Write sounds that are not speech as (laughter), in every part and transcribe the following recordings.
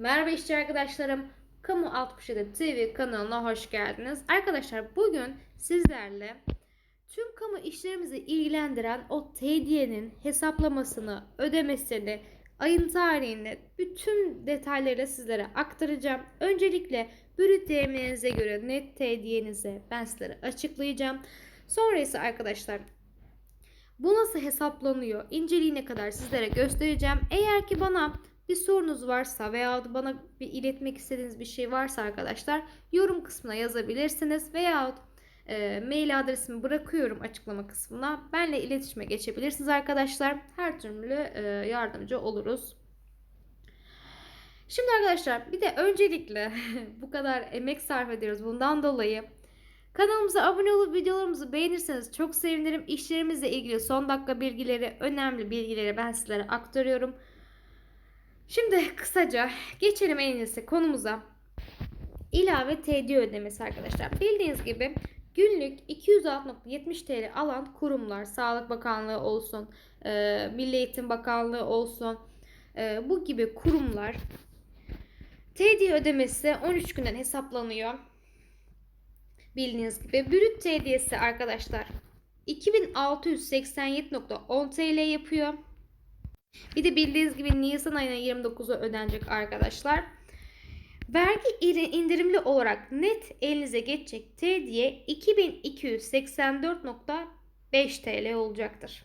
Merhaba işçi arkadaşlarım. Kamu 67 TV kanalına hoş geldiniz. Arkadaşlar bugün sizlerle tüm kamu işlerimizi ilgilendiren o TD'nin hesaplamasını, ödemesini, ayın tarihini, bütün detayları sizlere aktaracağım. Öncelikle brüt değerlerinize göre net TD'nize ben sizlere açıklayacağım. Sonra ise arkadaşlar bu nasıl hesaplanıyor? İnceliğine kadar sizlere göstereceğim. Eğer ki bana bir sorunuz varsa veya bana bir iletmek istediğiniz bir şey varsa arkadaşlar yorum kısmına yazabilirsiniz veya e, mail adresimi bırakıyorum açıklama kısmına. Benle iletişime geçebilirsiniz arkadaşlar. Her türlü e, yardımcı oluruz. Şimdi arkadaşlar bir de öncelikle (laughs) bu kadar emek sarf ediyoruz bundan dolayı Kanalımıza abone olup videolarımızı beğenirseniz çok sevinirim. İşlerimizle ilgili son dakika bilgileri, önemli bilgileri ben sizlere aktarıyorum. Şimdi kısaca geçelim en iyisi konumuza. İlave TD ödemesi arkadaşlar. Bildiğiniz gibi günlük 206.70 TL alan kurumlar, Sağlık Bakanlığı olsun, e, Milli Eğitim Bakanlığı olsun, e, bu gibi kurumlar TD ödemesi 13 günden hesaplanıyor. Bildiğiniz gibi brüt TD'si arkadaşlar 2687.10 TL yapıyor. Bir de bildiğiniz gibi Nisan ayına 29'u ödenecek arkadaşlar. Vergi indirimli olarak net elinize geçecek TD'ye 2284.5 TL olacaktır.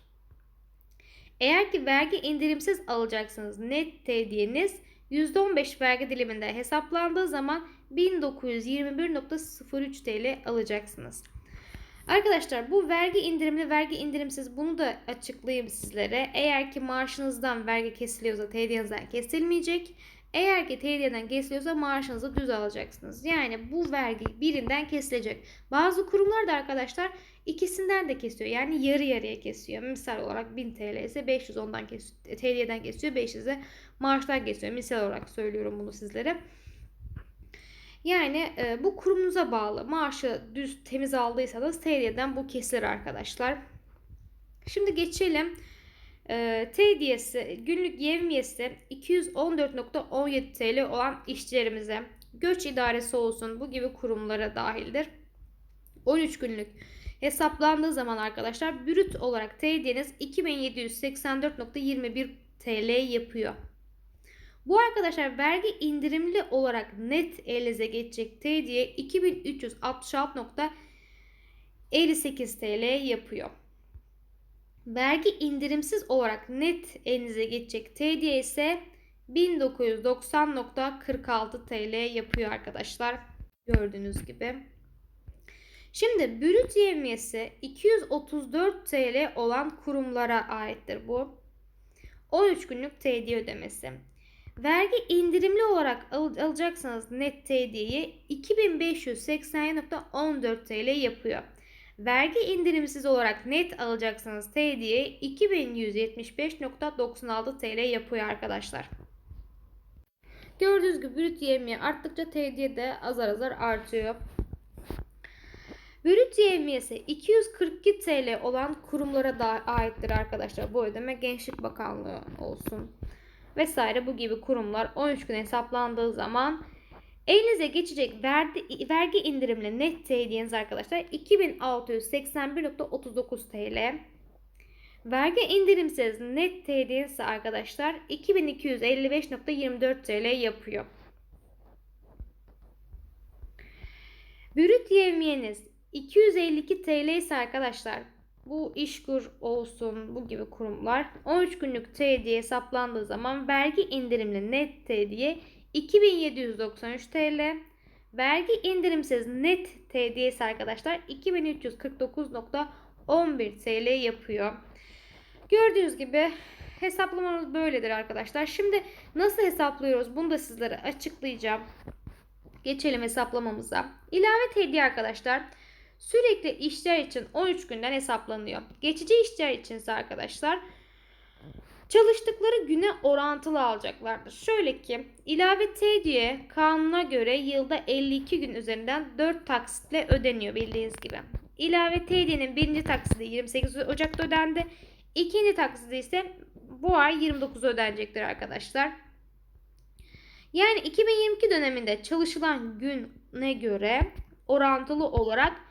Eğer ki vergi indirimsiz alacaksınız net TD'niz %15 vergi diliminde hesaplandığı zaman 1921.03 TL alacaksınız. Arkadaşlar bu vergi indirimli vergi indirimsiz bunu da açıklayayım sizlere. Eğer ki maaşınızdan vergi kesiliyorsa TD'nizden kesilmeyecek. Eğer ki TD'den kesiliyorsa maaşınızı düz alacaksınız. Yani bu vergi birinden kesilecek. Bazı kurumlar da arkadaşlar ikisinden de kesiyor. Yani yarı yarıya kesiyor. Misal olarak 1000 TL ise 500 ondan kesiyor. TD'den kesiyor. 500 de maaştan kesiyor. Misal olarak söylüyorum bunu sizlere. Yani e, bu kurumunuza bağlı. Maaşı düz temiz aldıysanız TD'den bu kesilir arkadaşlar. Şimdi geçelim. E, TD'si günlük yevmiyesi 214.17 TL olan işçilerimize göç idaresi olsun bu gibi kurumlara dahildir. 13 günlük hesaplandığı zaman arkadaşlar brüt olarak TD'niz 2784.21 TL yapıyor. Bu arkadaşlar vergi indirimli olarak net elinize geçecek TD'ye 2366.58 TL yapıyor. Vergi indirimsiz olarak net elinize geçecek TD'ye ise 1990.46 TL yapıyor arkadaşlar. Gördüğünüz gibi. Şimdi brüt yevmiyesi 234 TL olan kurumlara aittir bu. 13 günlük TD ödemesi. Vergi indirimli olarak al alacaksanız net TD'yi 2587.14 TL yapıyor. Vergi indirimsiz olarak net alacaksanız TD'ye 2175.96 TL yapıyor arkadaşlar. Gördüğünüz gibi brüt yevmiye arttıkça TD de azar azar artıyor. Brüt yevmiyesi 242 TL olan kurumlara da aittir arkadaşlar. Bu ödeme Gençlik Bakanlığı olsun vesaire bu gibi kurumlar 13 gün hesaplandığı zaman elinize geçecek vergi, vergi indirimli net TL'niz arkadaşlar 2681.39 TL. Vergi indirimsiz net ise arkadaşlar 2255.24 TL yapıyor. Brüt yevmiyeniz 252 TL ise arkadaşlar bu işkur olsun bu gibi kurumlar 13 günlük TD hesaplandığı zaman vergi indirimli net TD'ye 2793 TL. Vergi indirimsiz net TD ise arkadaşlar 2349.11 TL yapıyor. Gördüğünüz gibi hesaplamamız böyledir arkadaşlar. Şimdi nasıl hesaplıyoruz bunu da sizlere açıklayacağım. Geçelim hesaplamamıza. İlave TD arkadaşlar sürekli işler için 13 günden hesaplanıyor. Geçici işler içinse arkadaşlar çalıştıkları güne orantılı alacaklardır. Şöyle ki ilave T diye kanuna göre yılda 52 gün üzerinden 4 taksitle ödeniyor bildiğiniz gibi. İlave TD'nin birinci taksidi 28 Ocak'ta ödendi. İkinci taksidi ise bu ay 29 ödenecektir arkadaşlar. Yani 2022 döneminde çalışılan güne göre orantılı olarak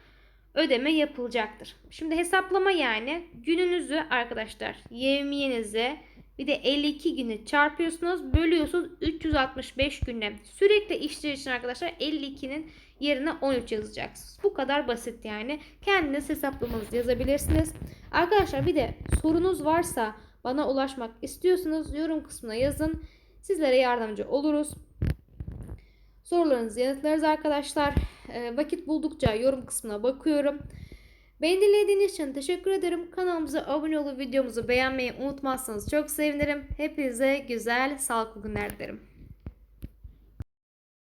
ödeme yapılacaktır. Şimdi hesaplama yani gününüzü arkadaşlar yevmiyenize bir de 52 günü çarpıyorsunuz bölüyorsunuz 365 güne. Sürekli işler için arkadaşlar 52'nin yerine 13 yazacaksınız. Bu kadar basit yani. Kendiniz hesaplamanızı yazabilirsiniz. Arkadaşlar bir de sorunuz varsa bana ulaşmak istiyorsanız yorum kısmına yazın. Sizlere yardımcı oluruz. Sorularınızı yanıtlarız arkadaşlar. Ee, vakit buldukça yorum kısmına bakıyorum. Beni dinlediğiniz için teşekkür ederim. Kanalımıza abone olup videomuzu beğenmeyi unutmazsanız çok sevinirim. Hepinize güzel, sağlıklı günler dilerim.